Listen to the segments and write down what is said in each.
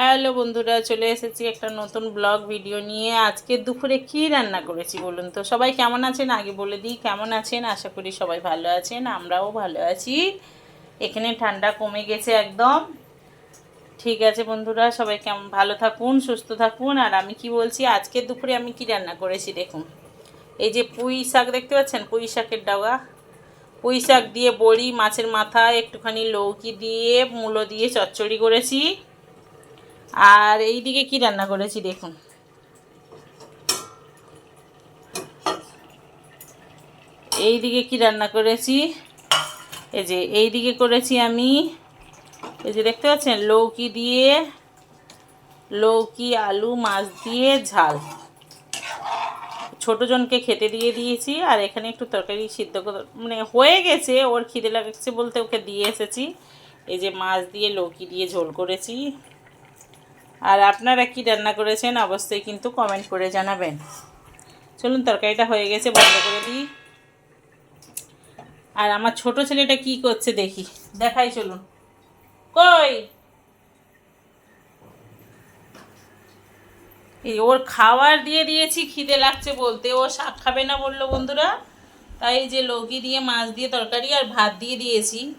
Hello বন্ধুরা, চলে এসেছি একটা নতুন ব্লগ ভিডিও নিয়ে। আজকে দুপুরে কি রান্না করেছি বলুন তো? সবাই কেমন আছেন? আগে বলে দিই কেমন আছেন? আশা করি সবাই ভালো আছেন, আমরাও ভালো আছি। এখানে ঠান্ডা কমে গেছে একদম। ঠিক আছে বন্ধুরা, সবাই কেমন? ভালো থাকুন, সুস্থ থাকুন। আর আমি কি বলছি, আজকে দুপুরে আমি কি রান্না করেছি দেখুন। এই যে পুঁই শাক, দেখতে পাচ্ছেন? পুঁই শাকের ডাগা পুঁই শাক দিয়ে বড়ি, মাছের মাথা, একটুখানি লৌকি দিয়ে, মূলো দিয়ে চচ্চড়ি করেছি। আর এই দিকে কি রান্না করেছি দেখুন। এই দিকে কি রান্না করেছি? এই যে এই দিকে করেছি আমি, এই যে দেখতে পাচ্ছেন? লৌকি দিয়ে, লৌকি, আলু, মাছ দিয়ে ঝাল। ছোটো জনকে খেতে দিয়ে দিয়েছি আর এখানে একটু তরকারি সিদ্ধ মানে হয়ে গেছে, ওর খিদে লাগছে বলতে ওকে দিয়ে এসেছি। এই যে মাছ দিয়ে লৌকি দিয়ে ঝোল করেছি। আর আপনারা কি রান্না করেছেন অবশ্যই কিন্তু কমেন্ট করে জানাবেন। চলুন, তরকারিটা হয়ে গেছে, বন্ধ করে দিই। আর আমার ছোট ছেলেটা কি করছে দেখি। দেখাই, চলুন। কই? এই ওর খাবার দিয়ে দিয়েছি, খিদে লাগছে বলতে। ও শাক খাবে না বলল বন্ধুরা। তাই যে লগি দিয়ে, মাছ দিয়ে তরকারি আর ভাত দিয়ে দিয়েছি।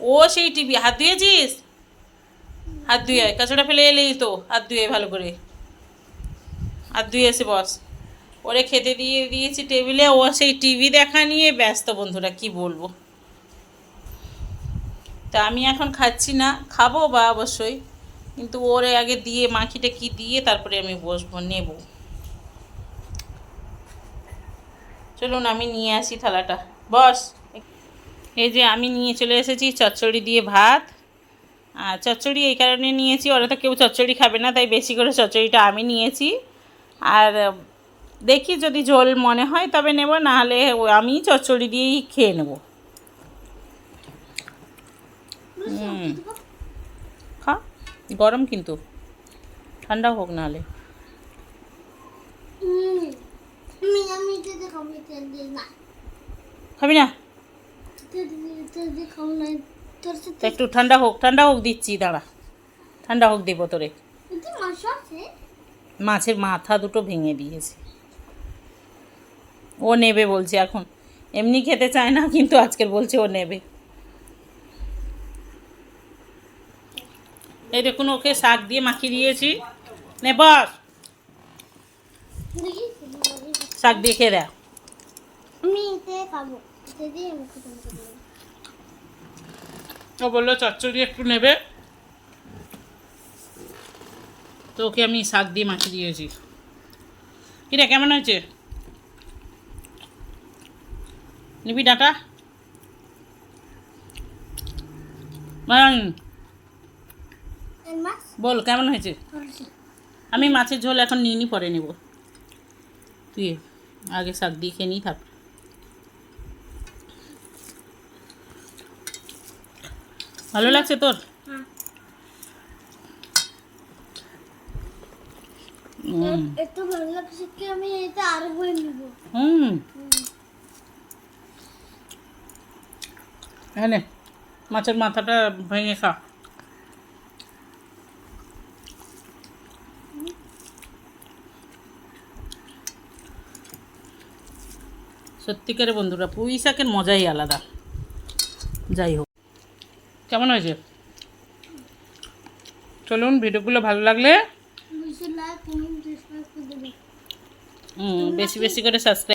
ও সেই টিভি হাত ধুয়েছিস? হাত ধুয়ে আয় ফেলে এলেই তো, হাত ধুয়ে ভালো করে। হাত ধুয়ে এসে বস। ওরে খেতে দিয়ে দিয়েছি টেবিলে, ও সেই টিভি দেখা নিয়ে ব্যস্ত বন্ধুরা, কি বলব? তা আমি এখন খাচ্ছি না, খাব বা অবশ্যই, কিন্তু ওরে আগে দিয়ে, মাখিটা কি দিয়ে, তারপরে আমি বসবো, নেব। চলুন, আমি নিয়ে আসি থালাটা। বস, এই যে আমি নিয়ে চলে এসেছি, চচ্চড়ি দিয়ে ভাত। আর চচ্চড়ি এই কারণে নিয়েছি ওরা তো কেউ চচ্চড়ি খাবে না তাই বেশি করে চচ্চড়িটা আমি নিয়েছি। আর দেখি যদি ঝোল মনে হয় তবে নেব নাহলে আমি চচ্চড়ি দিয়েই খেয়ে নেব। খা গরম কিন্তু। ঠান্ডা হোক নাহলে। খাব না। তো একটু ঠান্ডা হোক ঠান্ডা হোক দিচ্ছি দাঁড়া। ঠান্ডা হোক দিব তোরে। মাছের মাথা দুটো ভেঙে দিয়েছে। ও নেবে বলছে এখন। এমনি খেতে চায় না কিন্তু আজকের বলছে ও নেবে। এই দেখুন ওকে শাক দিয়ে মাখিয়ে দিয়েছি। নে বস। শাক দিয়ে খেয়ে দেয় আমি এতে খাব এতে দিয়ে আমি খতম করব ও বলল চচ্চড়ি একটু নেবে। তো ওকে আমি শাক দিয়ে মাখিয়ে দিয়েছি। কিরে কেমন হয়েছে? নিবি ডাটা? বল কেমন হয়েছে? আমি মাছের ঝোল এখন নিয়ে নি পরে নেব। তুই আগে শাক দিয়ে খেয়ে নিই থাক। ভালো লাগছে তোর? হ্যাঁ হুম। এত ভালো লাগছে কি আমি এটা আরও নিব? হুম। এনে মাছের মাথাটা ভেঙে খা। সত্যিকারে বন্ধুরা পুঁই শাকের মজাই আলাদা। যাই হোক। কেমন হয়েছে? চলুন ভিডিওগুলো ভালো লাগলে হুম বেশি বেশি করে সাবস্ক্রাইব